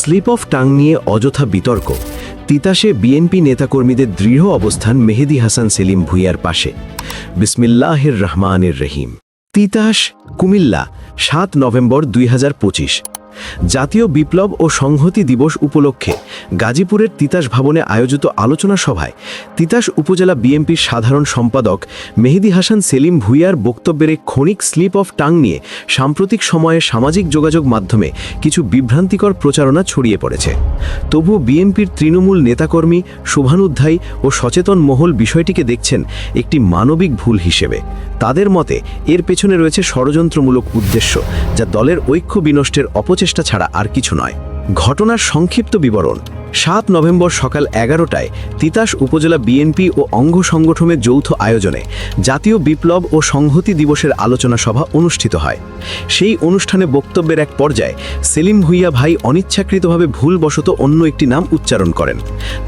Slip of tongue নিয়ে অযথা বিতর্ক। তিতাসে বিএনপি নেতাকর্মীদের দৃঢ় অবস্থান মেহেদি হাসান সেলিম ভুইয়ার পাশে। বিসমিল্লাহের রহমানের রহিম। তিতাস কুমিল্লা, সাত নভেম্বর দুই হাজার পঁচিশ। জাতীয় বিপ্লব ও সংহতি দিবস উপলক্ষে গাজীপুরের তিতাস ভবনে আয়োজিত আলোচনা সভায় তিতাস উপজেলা বিএনপির সাধারণ সম্পাদক মেহেদি হাসান সেলিম ভুইয়ার বক্তব্যের এক ক্ষণিক স্লিপ অফ টাং নিয়ে সাম্প্রতিক সময়ে সামাজিক যোগাযোগ মাধ্যমে কিছু বিভ্রান্তিকর প্রচারণা ছড়িয়ে পড়েছে। তবু বিএনপির তৃণমূল নেতাকর্মী শুভানুধ্যায়ী ও সচেতন মহল বিষয়টিকে দেখছেন একটি মানবিক ভুল হিসেবে। তাদের মতে, এর পেছনে রয়েছে ষড়যন্ত্রমূলক উদ্দেশ্য, যা দলের ঐক্য বিনষ্টের অপচেষ্টা ছাড়া আর কিছু নয়। ঘটনার সংক্ষিপ্ত বিবরণ সাত নভেম্বর সকাল এগারোটায় তিতাস উপজেলা বিএনপি ও অঙ্গ সংগঠনের যৌথ আয়োজনে জাতীয় বিপ্লব ও সংহতি দিবসের আলোচনা সভা অনুষ্ঠিত হয়। সেই অনুষ্ঠানে বক্তব্যের এক পর্যায়ে সেলিম ভুইয়া ভাই অনিচ্ছাকৃতভাবে ভুলবশত অন্য একটি নাম উচ্চারণ করেন।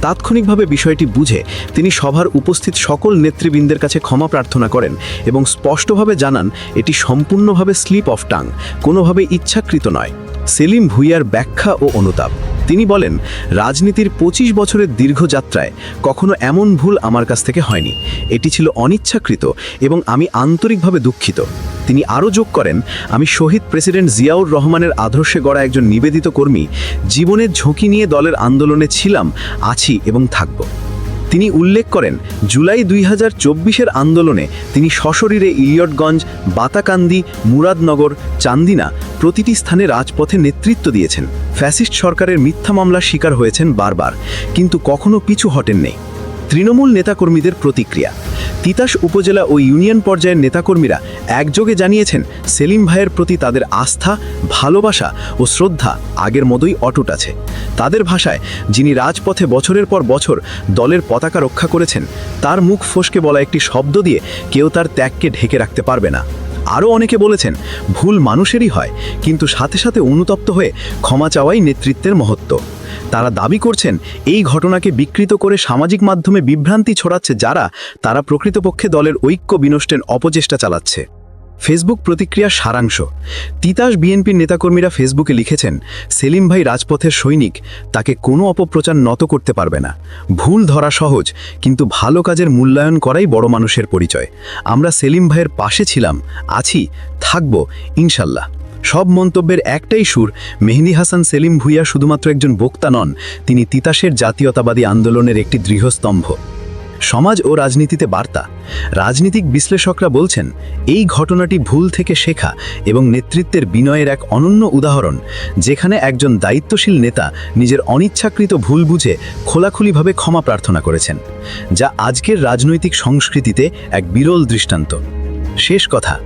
তাৎক্ষণিকভাবে বিষয়টি বুঝে তিনি সভার উপস্থিত সকল নেতৃবৃন্দের কাছে ক্ষমা প্রার্থনা করেন এবং স্পষ্টভাবে জানান, এটি সম্পূর্ণভাবে স্লিপ অফ টাং, কোনোভাবে ইচ্ছাকৃত নয়। সেলিম ভুইয়ার ব্যাখ্যা ও অনুতাপ। তিনি বলেন, রাজনীতির ২৫ বছরের দীর্ঘ যাত্রায় কখনো এমন ভুল আমার কাছ থেকে হয়নি। এটি ছিল অনিচ্ছাকৃত এবং আমি আন্তরিকভাবে দুঃখিত। তিনি আরও যোগ করেন, আমি শহীদ প্রেসিডেন্ট জিয়াউর রহমানের আদর্শে গড়া একজন নিবেদিত কর্মী। জীবনের ঝুঁকি নিয়ে দলের আন্দোলনে ছিলাম, আছি এবং থাকব। তিনি উল্লেখ করেন, জুলাই দুই হাজার আন্দোলনে তিনি সশরীরে ইলিয়টগঞ্জ, বাতাকান্দি, মুরাদনগর, চান্দিনা প্রতিটি স্থানে রাজপথে নেতৃত্ব দিয়েছেন। ফ্যাসিস্ট সরকারের মিথ্যা মামলার শিকার হয়েছেন বারবার, কিন্তু কখনো পিছু হটেননি। তৃণমূল নেতাকর্মীদের প্রতিক্রিয়া। তিতাস উপজেলা ও ইউনিয়ন পর্যায়ের নেতাকর্মীরা একযোগে জানিয়েছেন, সেলিম ভাইয়ের প্রতি তাদের আস্থা, ভালোবাসা ও শ্রদ্ধা আগের মতোই অটুট আছে। তাদের ভাষায়, যিনি রাজপথে বছরের পর বছর দলের পতাকা রক্ষা করেছেন, তার মুখ ফসকে বলা একটি শব্দ দিয়ে কেউ তার ত্যাগকে ঢেকে রাখতে পারবে না। আরও অনেকে বলেছেন, ভুল মানুষেরই হয়, কিন্তু সাথে সাথে অনুতপ্ত হয়ে ক্ষমা চাওয়াই নেতৃত্বের মহত্ব। তারা দাবি করছেন, এই ঘটনাকে বিকৃত করে সামাজিক মাধ্যমে বিভ্রান্তি ছড়াচ্ছে যারা, তারা প্রকৃতপক্ষে দলের ঐক্য বিনষ্টের অপচেষ্টা চালাচ্ছে। ফেসবুক প্রতিক্রিয়া সারাংশ। তিতাস বিএনপির নেতাকর্মীরা ফেসবুকে লিখেছেন, সেলিম ভাই রাজপথের সৈনিক, তাকে কোনো অপপ্রচার নত করতে পারবে না। ভুল ধরা সহজ, কিন্তু ভালো কাজের মূল্যায়ন করাই বড় মানুষের পরিচয়। আমরা সেলিম ভাইয়ের পাশে ছিলাম, আছি, থাকব, ইনশাল্লাহ। সব মন্তব্যের একটাই সুর, মেহেদি হাসান সেলিম ভুইয়া শুধুমাত্র একজন বক্তা নন, তিনি তিতাসের জাতীয়তাবাদী আন্দোলনের একটি দৃঢ়স্তম্ভ সমাজ ও রাজনীতিতে বার্তা। রাজনীতিক বিশ্লেষকরা বলছেন, এই ঘটনাটি ভুল থেকে শেখা এবং নেতৃত্বের বিনয়ের এক অনন্য উদাহরণ, যেখানে একজন দায়িত্বশীল নেতা নিজের অনিচ্ছাকৃত ভুল বুঝে খোলাখুলিভাবে ক্ষমা প্রার্থনা করেছেন, যা আজকের রাজনৈতিক সংস্কৃতিতে এক বিরল দৃষ্টান্ত। শেষ কথা,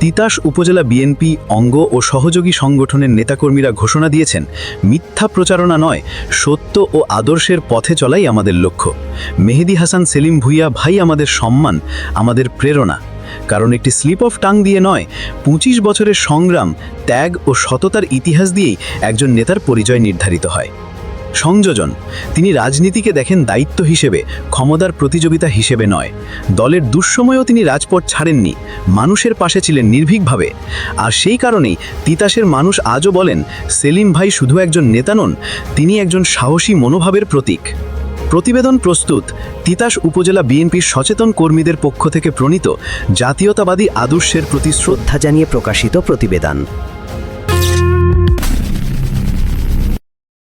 তিতাস উপজেলা বিএনপি অঙ্গ ও সহযোগী সংগঠনের নেতাকর্মীরা ঘোষণা দিয়েছেন, মিথ্যা প্রচারণা নয়, সত্য ও আদর্শের পথে চলাই আমাদের লক্ষ্য। মেহেদি হাসান, সেলিম ভুইয়া ভাই আমাদের সম্মান, আমাদের প্রেরণা। কারণ একটি স্লিপ অফ টাং দিয়ে নয়, পঁচিশ বছরের সংগ্রাম, ত্যাগ ও সততার ইতিহাস দিয়েই একজন নেতার পরিচয় নির্ধারিত হয়। সংযোজন। তিনি রাজনীতিকে দেখেন দায়িত্ব হিসেবে, ক্ষমতার প্রতিযোগিতা হিসেবে নয়। দলের দুঃসময়েও তিনি রাজপথ ছাড়েননি, মানুষের পাশে ছিলেন নির্ভীকভাবে। আর সেই কারণেই তিতাসের মানুষ আজও বলেন, সেলিম ভাই শুধু একজন নেতা নন, তিনি একজন সাহসী মনোভাবের প্রতীক। প্রতিবেদন প্রস্তুত। তিতাস উপজেলা বিএনপির সচেতন কর্মীদের পক্ষ থেকে প্রণীত জাতীয়তাবাদী আদর্শের প্রতি শ্রদ্ধা জানিয়ে প্রকাশিত প্রতিবেদন।